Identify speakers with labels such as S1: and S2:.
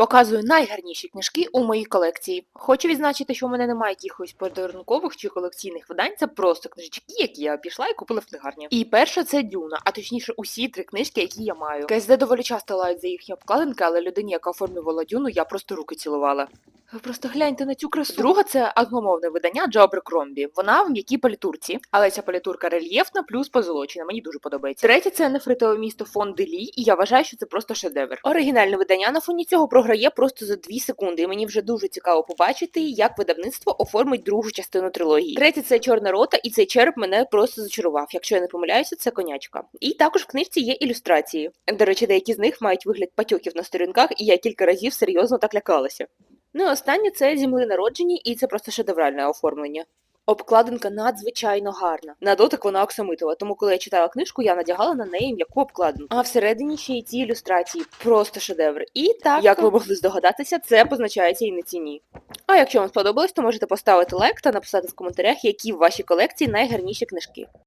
S1: Показую найгарніші книжки у моїй колекції. Хочу відзначити, що в мене немає якихось подарункових чи колекційних видань. Це просто книжечки, які я пішла і купила в книгарні. І перша це Дюна, а точніше усі три книжки, які я маю. КСД доволі часто лають за їхні обкладинки, але людині, яка оформлювала Дюну, я просто руки цілувала. Ви просто гляньте на цю красу. Друга це англомовне видання Джо Аберкромбі. Вона в м'якій палітурці, але ця палітурка рельєфна плюс позолочена. Мені дуже подобається. Третє це нефритове місто фон Делі, і я вважаю, що це просто шедевр. Оригінальне видання на фоні цього програє просто за дві секунди. І мені вже дуже цікаво побачити, як видавництво оформить другу частину трилогії. Третє це чорна рота, і цей череп мене просто зачарував. Якщо я не помиляюся, це конячка. І також в книжці є ілюстрації. До речі, деякі з них мають вигляд патьоків на сторінках, і я кілька разів серйозно так лякалася. Ну і останнє це земли народжені, і це просто шедевральне оформлення. Обкладинка надзвичайно гарна. На дотик вона оксамитова, тому коли я читала книжку, я надягала на неї м'яку обкладинку. А всередині ще й ці ілюстрації. Просто шедевр. І так, як ви могли здогадатися, це позначається і на ціні. А якщо вам сподобалось, то можете поставити лайк та написати в коментарях, які в вашій колекції найгарніші книжки.